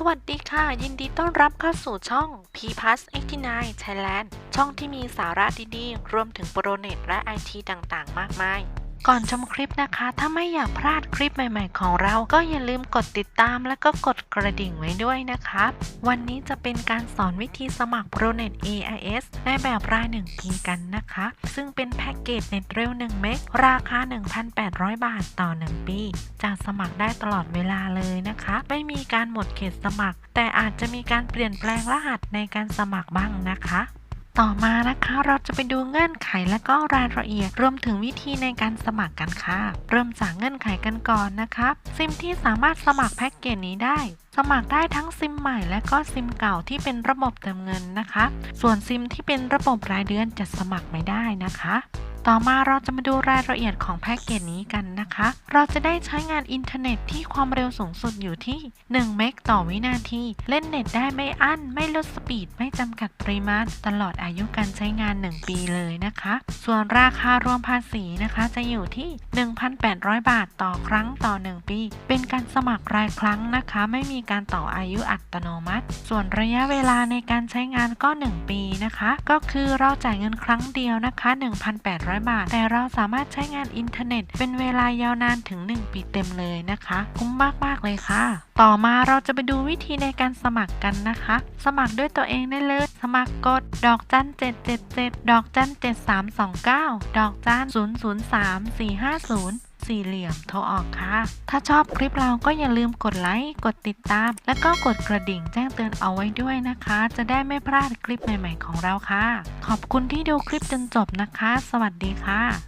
สวัสดีค่ะ ยินดีต้อนรับเข้าสู่ช่อง P p l u s 89 Thailand ช่องที่มีสาระดีๆ รวมถึงโปรเน็ตและไอทีต่างๆ มากมาย ก่อนชมคลิปนะคะ ถ้าไม่อยากพลาดคลิปใหม่ ๆ ของเรา ก็อย่าลืมกดติดตามและก็กดกระดิ่งไว้ด้วยนะครับวันนี้จะเป็นการสอนวิธีสมัคร ProNet AIS ในแบบราย 1 ปีกันนะคะ ซึ่งเป็นแพ็กเกจเน็ตเร็ว 1 เมกราคา 1,800 บาทต่อ 1 ปี จะสมัครได้ตลอดเวลาเลยนะคะ ไม่มีการหมดเขตสมัคร แต่อาจจะมีการเปลี่ยนแปลงรหัสในการสมัครบ้างนะคะ ต่อมานะคะเราจะไปดูเงื่อนไขและก็รายละเอียด รวมถึงวิธีในการสมัครกันค่ะ เริ่มจากเงื่อนไขกันก่อนนะครับ ซิมที่สามารถสมัครแพ็กเกจนี้ได้สมัครได้ทั้งซิมใหม่และก็ซิมเก่าที่เป็นระบบเติมเงินนะคะ ส่วนซิมที่เป็นระบบรายเดือนจะสมัครไม่ได้นะคะ ต่อมาเราจะมาดูรายละเอียดของแพ็กเกจนี้กันนะคะ เราจะได้ใช้งานอินเทอร์เน็ตที่ความเร็วสูงสุดอยู่ที่1เมกต่อวินาที เล่นเน็ตได้ไม่อั้น ไม่ลดสปีด ไม่จำกัดปริมาณ ตลอดอายุการใช้งาน 1 ปีเลยนะคะ ส่วนราคารวมภาษีนะคะจะอยู่ที่ 1,800 บาทต่อครั้งต่อ 1 ปี เป็นการสมัครรายครั้งนะคะ ไม่มีการต่ออายุอัตโนมัติ ส่วนระยะเวลาในการใช้งานก็ 1 ปีนะคะ ก็คือเราจ่ายเงินครั้งเดียวนะคะ 1,800บาท แต่เราสามารถใช้งานอินเทอร์เน็ต เป็นเวลายาวนานถึง 1 ปีเต็มเลยนะคะ คุ้มมาก ๆ เลยค่ะ ต่อมาเราจะไปดูวิธีในการสมัครกันนะคะ สมัครด้วยตัวเองได้เลย สมัครกด ดอกจัน777 ดอกจัน7329 ดอกจัน003 450 สี่เหลี่ยมโทรออกค่ะ ถ้าชอบคลิปเราก็อย่าลืมกดไลค์ กดติดตาม แล้วก็กดกระดิ่งแจ้งเตือนเอาไว้ด้วยนะคะ จะได้ไม่พลาดคลิปใหม่ ๆ ของเราค่ะ ขอบคุณที่ดูคลิปจนจบนะคะ สวัสดีค่ะ